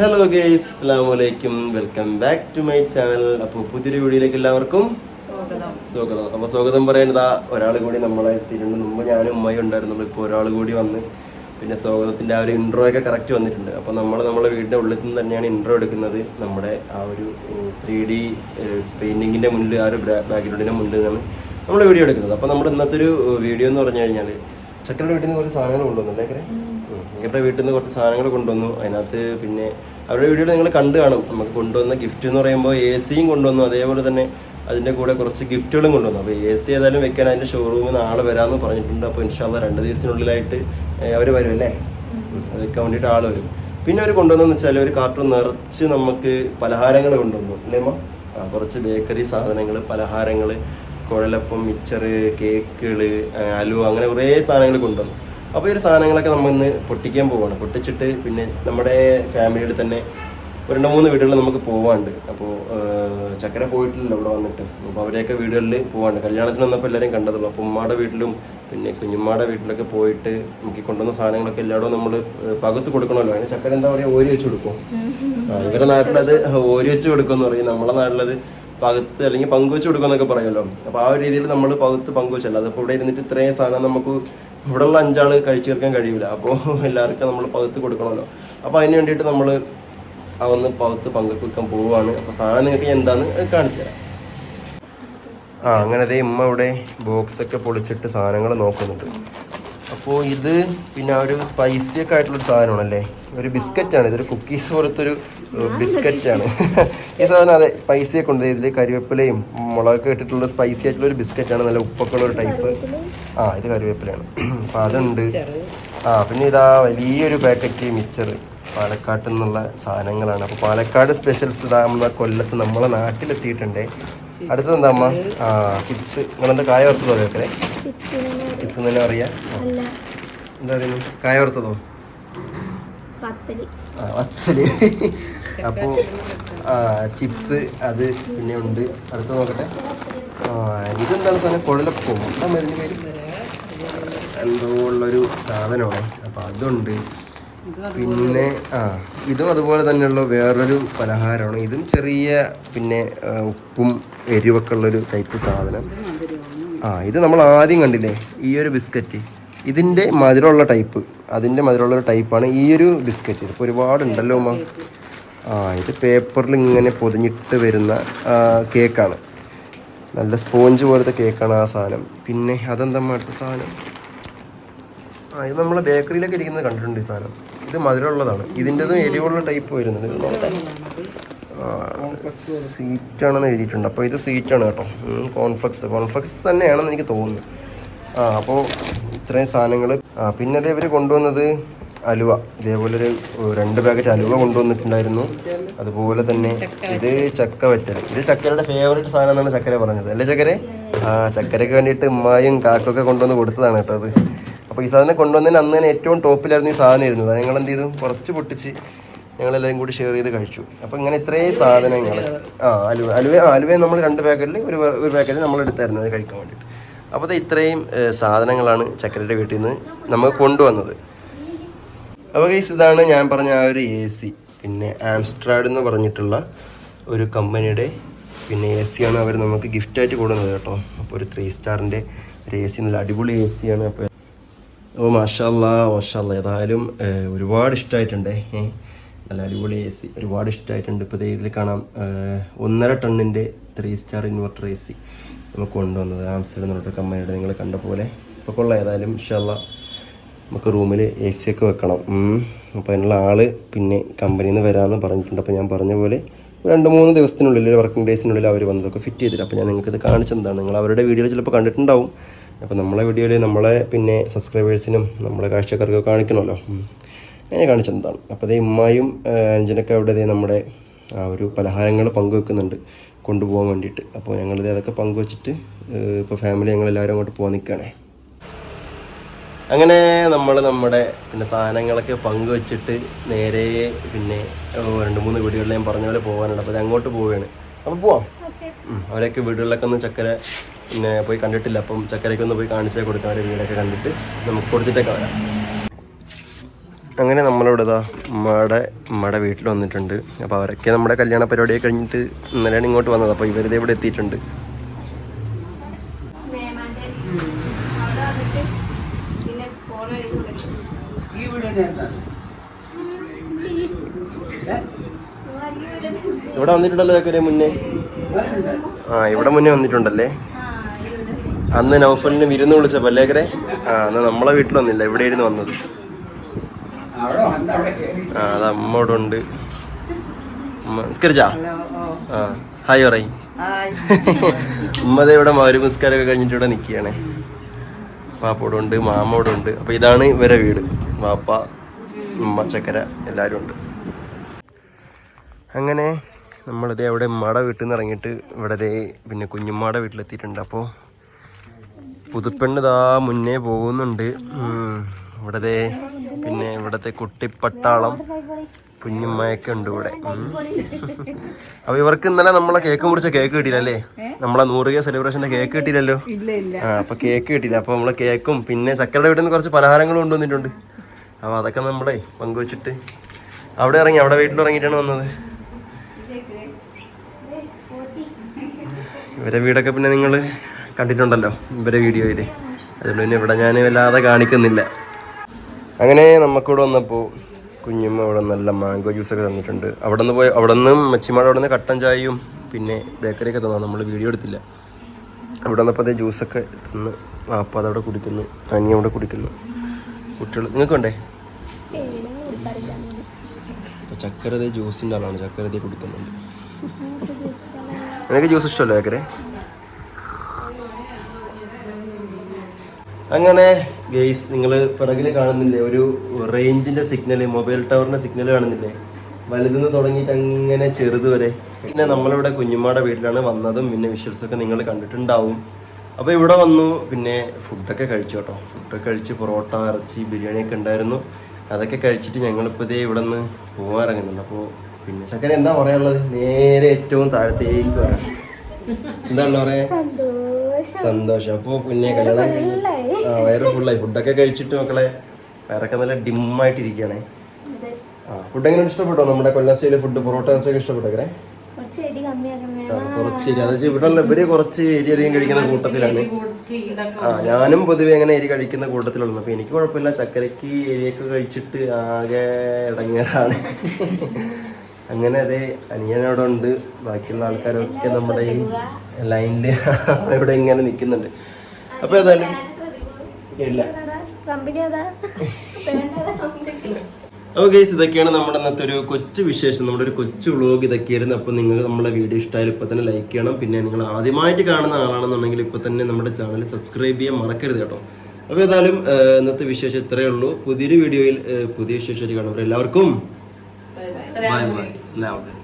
Hello guys അസ്സാം വലൈക്കും welcome back to my channel അപ്പോൾ പുതിയൊരു വീഡിയോയിലേക്ക് എല്ലാവർക്കും സ്വാഗതം. അപ്പോൾ സ്വാഗതം പറയുന്നതാ ഒരാൾ കൂടി നമ്മളെ തിരുണ്ട് മുമ്പ് ഞാനും ഉമ്മയും ഉണ്ടായിരുന്നുള്ളൂ ഇപ്പോൾ ഒരാൾ കൂടി വന്ന് പിന്നെ സ്വാഗതത്തിന്റെ ആ ഒരു ഇൻട്രോ ഒക്കെ കറക്റ്റ് വന്നിട്ടുണ്ട്. അപ്പോൾ നമ്മൾ നമ്മുടെ വീടിന്റെ ഉള്ളിൽ നിന്ന് തന്നെയാണ് ഇൻട്രോ എടുക്കുന്നത്. നമ്മുടെ ആ ഒരു ത്രീ ഡി പെയിന്റിങ്ങിന്റെ മുന്നിൽ ആ ഒരു ബാക്ക്ഗ്രൗണ്ടിന്റെ മുന്നിൽ നിന്നാണ് നമ്മൾ വീഡിയോ എടുക്കുന്നത്. അപ്പോൾ നമ്മുടെ ഇന്നത്തെ ഒരു വീഡിയോ എന്ന് പറഞ്ഞു കഴിഞ്ഞാൽ ചക്കരയുടെ വീട്ടിൽ നിന്ന് കുറച്ച് സാധനങ്ങൾ കൊണ്ടുവന്നു അല്ലേ ഇവരുടെ വീട്ടിൽ നിന്ന് കുറച്ച് സാധനങ്ങൾ കൊണ്ടുവന്നു. അതിനകത്ത് പിന്നെ അവരുടെ വീഡിയോയിൽ നിങ്ങൾ കണ്ടു കാണും. നമുക്ക് കൊണ്ടുവന്ന ഗിഫ്റ്റ് എന്ന് പറയുമ്പോൾ എ സിയും കൊണ്ടുവന്നു. അതേപോലെ തന്നെ അതിന്റെ കൂടെ കുറച്ച് ഗിഫ്റ്റുകളും കൊണ്ടുവന്നു. അപ്പോൾ എ സി ഏതായാലും വെക്കാൻ അതിന്റെ ഷോറൂമിൽ നാളെ വരാമെന്ന് പറഞ്ഞിട്ടുണ്ട്. അപ്പോൾ ഇൻഷാല്ല രണ്ട് ദിവസത്തിനുള്ളിലായിട്ട് അവർ വരും അല്ലേ? വെക്കാൻ വേണ്ടിയിട്ട് ആൾ വരും. പിന്നെ അവർ കൊണ്ടുവന്നെന്ന് വെച്ചാൽ ഒരു കാർട്ടൂൺ നിറച്ച് നമുക്ക് പലഹാരങ്ങൾ കൊണ്ടുവന്നു. അല്ലേ അമ്മ ആ കുറച്ച് ബേക്കറി സാധനങ്ങൾ പലഹാരങ്ങൾ കുഴലപ്പം മിച്ചറ് കേക്കുകൾ അലുവ അങ്ങനെ കുറേ സാധനങ്ങൾ കൊണ്ടുവന്നു. അപ്പോൾ ഈ ഒരു സാധനങ്ങളൊക്കെ നമ്മൾ ഇന്ന് പൊട്ടിക്കാൻ പോവാണ്. പൊട്ടിച്ചിട്ട് പിന്നെ നമ്മുടെ ഫാമിലിയിൽ തന്നെ രണ്ട് മൂന്ന് വീടുകളിൽ നമുക്ക് പോവാണ്ട്. അപ്പോൾ ചക്കര പോയിട്ടില്ല ഇവിടെ വന്നിട്ട്. അപ്പോൾ അവരെയൊക്കെ വീടുകളിൽ പോവാണ്ട്. കല്യാണത്തിന് വന്നപ്പോൾ എല്ലാവരും കണ്ടതുള്ളൂ. അപ്പോൾ ഉമ്മയുടെ വീട്ടിലും പിന്നെ കുഞ്ഞുമ്മയുടെ വീട്ടിലൊക്കെ പോയിട്ട് നമുക്ക് കൊണ്ടുവന്ന സാധനങ്ങളൊക്കെ എല്ലായിടവും നമ്മൾ പകുത്ത് കൊടുക്കണമല്ലോ. അതിന് ചക്കര എന്താ പറയുക ഓരി വെച്ച് കൊടുക്കും. ഇവരുടെ നാട്ടിലത് ഓരി വെച്ച് കൊടുക്കുമെന്ന് പറയും. നമ്മളെ നാട്ടിലത് പകുത്ത് അല്ലെങ്കിൽ പങ്കുവെച്ച് കൊടുക്കുമെന്നൊക്കെ പറയുമല്ലോ. അപ്പോൾ ആ ഒരു രീതിയിൽ നമ്മൾ പകുത്ത് പങ്കുവെച്ചല്ല? അതിപ്പോൾ ഇവിടെ ഇരുന്നിട്ട് ഇത്രയും സാധനം നമുക്ക് ഇവിടെ ഉള്ള അഞ്ചാൾ കഴിച്ചു തീർക്കാൻ കഴിയില്ല അപ്പോൾ എല്ലാവർക്കും നമ്മൾ പകുത്ത് കൊടുക്കണമല്ലോ. അപ്പോൾ അതിന് വേണ്ടിയിട്ട് നമ്മൾ അവന്ന് ഒന്ന് പകുത്ത് പങ്കുവെക്കാൻ പോവുകയാണ്. അപ്പോൾ സാധനം നിങ്ങൾക്ക് എന്താണെന്ന് കാണിച്ചു തരാം. ആ അങ്ങനെ അതേ ഉമ്മ ഇവിടെ ബോക്സൊക്കെ പൊളിച്ചിട്ട് സാധനങ്ങൾ നോക്കുന്നുണ്ട്. അപ്പോൾ ഇത് പിന്നെ ഒരു സ്പൈസി ഒക്കെ ആയിട്ടുള്ളൊരു സാധനമാണല്ലേ? ഒരു ബിസ്ക്കറ്റാണ്. ഇതൊരു കുക്കീസ് പോലത്തൊരു ബിസ്ക്കറ്റാണ്. ഈ സാധനം അതെ സ്പൈസി ഒക്കെ ഉണ്ട്. ഇതിൽ കരിവേപ്പിലയും മുളകൊക്കെ ഇട്ടിട്ടുള്ള സ്പൈസി ആയിട്ടുള്ള ഒരു ബിസ്ക്കറ്റാണ്. നല്ല ഉപ്പൊക്കെ ഉള്ള ഒരു ടൈപ്പ്. ആ ഇത് കരിവേപ്പിലയാണ് അപ്പോൾ അതുണ്ട്. ആ പിന്നെ ഇതാ വലിയൊരു പാക്കറ്റ് മിച്ചർ പാലക്കാട്ടിൽ നിന്നുള്ള സാധനങ്ങളാണ്. അപ്പോൾ പാലക്കാട് സ്പെഷ്യൽസ് ഇതാ നമ്മളെ കൊല്ലത്ത് നമ്മളെ നാട്ടിലെത്തിയിട്ടുണ്ട്. അടുത്തത് എന്താ അമ്മ? ആ ചിപ്സ് നിങ്ങളെന്താ കായ വറുത്തതോ കേൾക്കേ ചിപ്സ് തന്നെ അറിയാം അല്ല. എന്താ പറയുന്നത് കായ വറുത്തതോ? വച്ചൽ അപ്പോൾ ആ ചിപ്സ് അത് പിന്നെ ഉണ്ട്. അടുത്ത നോക്കട്ടെ. ആ ഇതെന്താണ് സാധനം? കുഴലപ്പം എന്താ മരുന്ന് പേര്? എന്തോ ഉള്ളൊരു സാധനമാണ്. അപ്പോൾ അതുണ്ട്. പിന്നെ ആ ഇതും അതുപോലെ തന്നെയുള്ള വേറൊരു പലഹാരമാണ്. ഇതും ചെറിയ പിന്നെ ഉപ്പും എരിവൊക്കെ ഉള്ളൊരു ടൈപ്പ് സാധനം. ആ ഇത് നമ്മൾ ആദ്യം കണ്ടില്ലേ? ഈ ഒരു ബിസ്ക്കറ്റ്. ഇതിന്റെ മധുരമുള്ള ടൈപ്പ് അതിന്റെ മധുരമുള്ള ഒരു ടൈപ്പാണ് ഈ ഒരു ബിസ്ക്കറ്റ്. ഇതിപ്പോൾ ഒരുപാടുണ്ടല്ലോ അമ്മ ആ ഇത് പേപ്പറിൽ ഇങ്ങനെ പൊതിഞ്ഞിട്ട് വരുന്ന കേക്കാണ് നല്ല സ്പോഞ്ച് പോലത്തെ കേക്കാണ് ആ സാധനം. പിന്നെ അതെന്താ അടുത്ത സാധനം? ആ ഇത് നമ്മളെ ബേക്കറിയിലൊക്കെ ഇരിക്കുന്നത് കണ്ടിട്ടുണ്ട് ഈ സാധനം. ഇത് മധുരമുള്ളതാണ്. ഇതിന്റെതും എരിവുള്ള ടൈപ്പ് വരുന്നുണ്ട്. ഇത് നോക്കട്ടെ. സീറ്റാണെന്ന് എഴുതിയിട്ടുണ്ട്. അപ്പോൾ ഇത് സീറ്റാണ് കേട്ടോ. കോൺഫ്ലക്സ്. കോൺഫ്ലക്സ് തന്നെയാണെന്ന് എനിക്ക് തോന്നുന്നു. ആ അപ്പോൾ ഇത്രയും സാധനങ്ങൾ. ആ പിന്നെ അതേ ഇവർ കൊണ്ടുവന്നത് അലുവ. ഇതേപോലെ ഒരു രണ്ട് പാക്കറ്റ് അലുവ കൊണ്ടുവന്നിട്ടുണ്ടായിരുന്നു. അതുപോലെ തന്നെ ഇത് ചക്ക വറ്റൽ. ഇത് ചക്കരയുടെ ഫേവറേറ്റ് സാധനം എന്നാണ് ചക്കര പറഞ്ഞത്. അല്ലേ ചക്കര? ആ ചക്കരയ്ക്ക് വേണ്ടിയിട്ട് ഉമ്മായും കാക്കൊക്കെ കൊണ്ടുവന്ന് കൊടുത്തതാണ് കേട്ടോ അത്. അപ്പോൾ ഈ സാധനം കൊണ്ടുവന്നതിന് അന്ന് തന്നെ ഏറ്റവും ടോപ്പിലായിരുന്നു ഈ സാധനം ഇരുന്നത്. ഞങ്ങൾ എന്ത് ചെയ്തു? കുറച്ച് പൊട്ടിച്ച് ഞങ്ങളെല്ലാവരും കൂടി ഷെയർ ചെയ്ത് കഴിച്ചു. അപ്പോൾ ഇങ്ങനെ ഇത്രയും സാധനങ്ങൾ. ആ അലുവ അലുവ അലുവ നമ്മൾ രണ്ട് പാക്കറ്റിൽ ഒരു ഒരു പാക്കറ്റ് നമ്മൾ എടുത്തായിരുന്നു അത് കഴിക്കാൻ വേണ്ടിയിട്ട്. അപ്പോൾ അത് ഇത്രയും സാധനങ്ങളാണ് ചക്കരയുടെ വീട്ടിൽ നിന്ന് നമുക്ക് കൊണ്ടുവന്നത്. അപ്പോൾ ഗൈസ് ഇതാണ് ഞാൻ പറഞ്ഞ ആ ഒരു എ സി പിന്നെ ആംസ്ട്രാഡ് എന്ന് പറഞ്ഞിട്ടുള്ള ഒരു കമ്പനിയുടെ പിന്നെ എ സിയാണ് അവർ നമുക്ക് ഗിഫ്റ്റായിട്ട് കൊടുക്കുന്നത് കേട്ടോ. അപ്പോൾ ഒരു ത്രീ സ്റ്റാറിന്റെ ഒരു എ സി നല്ല അടിപൊളി എ സിയാണ് അപ്പോൾ ഓ മാഷല്ല മാഷല്ല. ഏതായാലും ഒരുപാട് ഇഷ്ടമായിട്ടുണ്ടേ. നല്ല അടിപൊളി എ സി ഒരുപാട് ഇഷ്ടമായിട്ടുണ്ട് ഇപ്പോൾ ഇതിൽ കാണാം ഒന്നര ടണ്ണിന്റെ three star inverter A C നമുക്ക് കൊണ്ടുവന്നത്. ആംസ്റ്റർ എന്നുള്ള കമ്പനിയുടെ നിങ്ങൾ കണ്ട പോലെ. ഇപ്പോൾ കൊള്ളാം. ഏതായാലും ഇഷ്ടമല്ല നമുക്ക് റൂമിൽ എ സി ഒക്കെ വെക്കണം. അപ്പോൾ അതിനുള്ള ആൾ പിന്നെ കമ്പനിയിൽ നിന്ന് വരാമെന്ന് പറഞ്ഞിട്ടുണ്ട്. അപ്പോൾ ഞാൻ പറഞ്ഞ പോലെ രണ്ട് മൂന്ന് ദിവസത്തിനുള്ളിൽ വർക്കിംഗ് ഡേയ്സിനുള്ളിൽ അവർ വന്നതൊക്കെ ഫിറ്റ് ചെയ്തില്ല അപ്പോൾ ഞാൻ നിങ്ങൾക്ക് ഇത് കാണിച്ചെന്താണ് നിങ്ങൾ അവരുടെ വീഡിയോയിൽ ചിലപ്പോൾ കണ്ടിട്ടുണ്ടാവും. അപ്പോൾ നമ്മളെ വീഡിയോയിൽ നമ്മളെ പിന്നെ സബ്സ്ക്രൈബേഴ്സിനും നമ്മളെ കാഴ്ചക്കാർക്കൊക്കെ കാണിക്കണമല്ലോ. അങ്ങനെ കാണിച്ചെന്താണ് അപ്പോൾ അതേ ഉമ്മായും അഞ്ചനൊക്കെ അവിടെ ദേ നമ്മുടെ ആ ഒരു പലഹാരങ്ങൾ പങ്കുവെക്കുന്നുണ്ട് കൊണ്ടുപോകാൻ വേണ്ടിയിട്ട്. അപ്പോൾ ഞങ്ങളിത് അതൊക്കെ പങ്കുവെച്ചിട്ട് ഇപ്പോൾ ഫാമിലി ഞങ്ങളെല്ലാവരും അങ്ങോട്ട് പോകാൻ നിൽക്കുകയാണേ അങ്ങനെ നമ്മൾ നമ്മുടെ പിന്നെ സാധനങ്ങളൊക്കെ പങ്കുവെച്ചിട്ട് നേരെ പിന്നെ രണ്ട് മൂന്ന് വീടുകളിൽ ഞാൻ പറഞ്ഞ പോലെ പോകാനുണ്ട്. അപ്പോൾ അത് അങ്ങോട്ട് പോവുകയാണ് അപ്പോൾ പോവാം. അവരൊക്കെ അവരെയൊക്കെ വീടുകളിലൊക്കെ ഒന്ന് ചക്കര പിന്നെ പോയി കണ്ടിട്ടില്ല. അപ്പം ചക്കരയ്ക്ക് ഒന്ന് പോയി കാണിച്ചേ കൊടുക്കാൻ അവരുടെ വീടൊക്കെ കണ്ടിട്ട് നമുക്ക് കൊടുത്തിട്ടൊക്കെ വരാം. അങ്ങനെ നമ്മളിവിടെ ഇതാ ഉമ്മയുടെ ഉമ്മയുടെ വീട്ടിൽ വന്നിട്ടുണ്ട്. അപ്പോൾ അവരൊക്കെ നമ്മുടെ കല്യാണ പരിപാടിയൊക്കെ കഴിഞ്ഞിട്ട് ഇന്നലെയാണ് ഇങ്ങോട്ട് വന്നത്. അപ്പോൾ ഇവരിത് ഇവിടെ എത്തിയിട്ടുണ്ട്. ഇവിടെ വന്നിട്ടുണ്ടല്ലോ ചക്കരെ മുന്നേ. ആ ഇവിടെ മുന്നേ വന്നിട്ടുണ്ടല്ലേ? അന്ന് നൗഫലിന് വിരുന്ന് വിളിച്ചപ്പോൾ അല്ലേക്കരെ ആ അന്ന് നമ്മളെ വീട്ടിലൊന്നില്ല എവിടെ ഇവിടെയായിരുന്നു വന്നത്. അവിടെ അവിടെ ആ അത് അമ്മോടുണ്ട്. നിസ്കരിച്ചാ? ആ ഹായ് പറയ്. ഉമ്മത ഇവിടെ മൗര്യ നിസ്കാരമൊക്കെ കഴിഞ്ഞിട്ട് ഇവിടെ നിൽക്കുകയാണേ. പാപ്പോടുണ്ട് മാമോടുണ്ട്. അപ്പോൾ ഇതാണ് ഇവരെ വീട്. വാപ്പ ഉമ്മ ചക്കര എല്ലാവരും ഉണ്ട്. അങ്ങനെ നമ്മളിതേ അവിടെ ഉമ്മയുടെ വീട്ടിൽ നിന്ന് ഇറങ്ങിയിട്ട് ഇവിടെ പിന്നെ കുഞ്ഞുമ്മയുടെ വീട്ടിലെത്തിയിട്ടുണ്ട്. അപ്പോൾ പുതുപ്പെണ്ണ് മുന്നേ പോകുന്നുണ്ട്. ഇവിടത്തെ പിന്നെ ഇവിടത്തെ കുട്ടിപ്പട്ടാളം കുഞ്ഞുമ്മയൊക്കെ ഉണ്ട് ഇവിടെ. അപ്പൊ ഇവർക്ക് ഇന്നലെ നമ്മളെ കേക്ക് മുറിച്ച കേക്ക് കിട്ടിയില്ലല്ലേ? നമ്മളെ നൂറുക സെലിബ്രേഷന്റെ കേക്ക് കിട്ടിയില്ലല്ലോ? ആ അപ്പൊ കേക്ക് കിട്ടിയില്ല. അപ്പൊ നമ്മളെ കേക്കും പിന്നെ ചക്കരയുടെ വീട്ടിൽ നിന്ന് കുറച്ച് പലഹാരങ്ങളും കൊണ്ടുവന്നിട്ടുണ്ട് അപ്പൊ അതൊക്കെ നമ്മളെ പങ്കുവച്ചിട്ട് അവിടെ ഇറങ്ങി അവിടെ വീട്ടിൽ ഇറങ്ങിയിട്ടാണ് വന്നത്. ഇവരെ വീടൊക്കെ പിന്നെ നിങ്ങൾ കണ്ടിട്ടുണ്ടല്ലോ ഇവരെ വീഡിയോയിൽ അതുകൊണ്ട് പിന്നെ ഇവിടെ ഞാൻ വല്ലാതെ കാണിക്കുന്നില്ല. അങ്ങനെ നമുക്കിവിടെ വന്നപ്പോൾ കുഞ്ഞുമ്മ അവിടെ നല്ല മാംഗോ ജ്യൂസൊക്കെ തന്നിട്ടുണ്ട്. അവിടെ നിന്ന് പോയി അവിടെ നിന്നും മച്ചിമാട് അവിടെ നിന്ന് കട്ടൻ ചായയും പിന്നെ ബേക്കറിയൊക്കെ തന്നു. നമ്മൾ വീഡിയോ എടുത്തില്ല. അവിടെ വന്നപ്പോൾ അതേ ജ്യൂസൊക്കെ തന്ന് വാപ്പ അതവിടെ കുടിക്കുന്നു അനിയ അവിടെ കുടിക്കുന്നു. കുട്ടികൾ നിങ്ങൾക്ക് വേണ്ടേ? ചക്കരതേ ജ്യൂസിന്റെ ആളാണ്. ചക്കരതേ കുടിക്കുന്നുണ്ട്. നിനക്ക് ജ്യൂസ് ഇഷ്ടമല്ലേ ചക്കര? അങ്ങനെ ഗെയ്സ് നിങ്ങൾ പിറകിൽ കാണുന്നില്ലേ? ഒരു റേഞ്ചിന്റെ സിഗ്നൽ മൊബൈൽ ടവറിന്റെ സിഗ്നൽ കാണുന്നില്ലേ? വലുതെന്ന് തുടങ്ങിയിട്ട് അങ്ങനെ ചെറുത് വരെ. പിന്നെ നമ്മളിവിടെ കുഞ്ഞുമ്മയുടെ വീട്ടിലാണ് വന്നതും പിന്നെ വിഷ്വൽസ് ഒക്കെ നിങ്ങൾ കണ്ടിട്ടുണ്ടാവും. അപ്പോൾ ഇവിടെ വന്നു പിന്നെ ഫുഡൊക്കെ കഴിച്ചു കേട്ടോ. ഫുഡൊക്കെ കഴിച്ച് പൊറോട്ട ഇറച്ചി ബിരിയാണിയൊക്കെ ഉണ്ടായിരുന്നു. അതൊക്കെ കഴിച്ചിട്ട് ഞങ്ങളിപ്പോൾ ഇതേ ഇവിടെ നിന്ന് പോകാൻ ഇറങ്ങുന്നുണ്ട് അപ്പോൾ പിന്നെ ചക്കര എന്താ പറയാനുള്ളത്? നേരെ ഏറ്റവും താഴത്തേക്ക് എന്താണ് പറയാ സന്തോഷം. സന്തോഷം. അപ്പോ പിന്നെ കല്യാണം ആ വയറ് ഫുള്ളായി ഫുഡൊക്കെ കഴിച്ചിട്ട് മക്കളെ വയറൊക്കെ നല്ല ഡിമ്മായിട്ടിരിക്കുകയാണേ. ആ ഫുഡ് എങ്ങനെ ഇഷ്ടപ്പെട്ടോ? നമ്മുടെ കൊല്ലം സ്റ്റൈലിൽ ഫുഡ് പൊറോട്ട വെച്ചൊക്കെ ഇഷ്ടപ്പെട്ടേ? കുറച്ച് എരി ഇവിടെ ഇവർ കുറച്ച് എരി അധികം കഴിക്കുന്ന കൂട്ടത്തിലാണ്. ആ ഞാനും പൊതുവെ അങ്ങനെ എരി കഴിക്കുന്ന കൂട്ടത്തിലുള്ളത് അപ്പൊ എനിക്ക് കുഴപ്പമില്ല. ചക്കരക്ക് എരിയൊക്കെ കഴിച്ചിട്ട് ആകെ ഇടങ്ങേറാണ്. അങ്ങനെ അതെ അനിയനവിടെ ഉണ്ട്. ബാക്കിയുള്ള ആൾക്കാരൊക്കെ നമ്മുടെ ഈ ലൈനിൽ ഇവിടെ ഇങ്ങനെ നിൽക്കുന്നുണ്ട്. അപ്പൊ ഏതായാലും ഇല്ല. അപ്പോൾ ഗൈസ് ഇതൊക്കെയാണ് നമ്മുടെ ഇന്നത്തെ ഒരു കൊച്ചു വിശേഷം. നമ്മുടെ ഒരു കൊച്ചു വ്ളോഗ് ഇതൊക്കെയായിരുന്നു. അപ്പോൾ നിങ്ങൾ നമ്മുടെ വീഡിയോ ഇഷ്ടമായാലും ഇപ്പോൾ തന്നെ ലൈക്ക് ചെയ്യണം. പിന്നെ നിങ്ങൾ ആദ്യമായിട്ട് കാണുന്ന ആളാണെന്നുണ്ടെങ്കിൽ ഇപ്പോൾ തന്നെ നമ്മുടെ ചാനൽ സബ്സ്ക്രൈബ് ചെയ്യാൻ മറക്കരുത് കേട്ടോ. അപ്പോൾ ഏതായാലും ഇന്നത്തെ വിശേഷം ഇത്രയേ ഉള്ളൂ. പുതിയൊരു വീഡിയോയിൽ പുതിയ വിശേഷമായിട്ട് കാണുമ്പോൾ എല്ലാവർക്കും ബൈ ബൈ അസ്സലാമു അലൈക്കും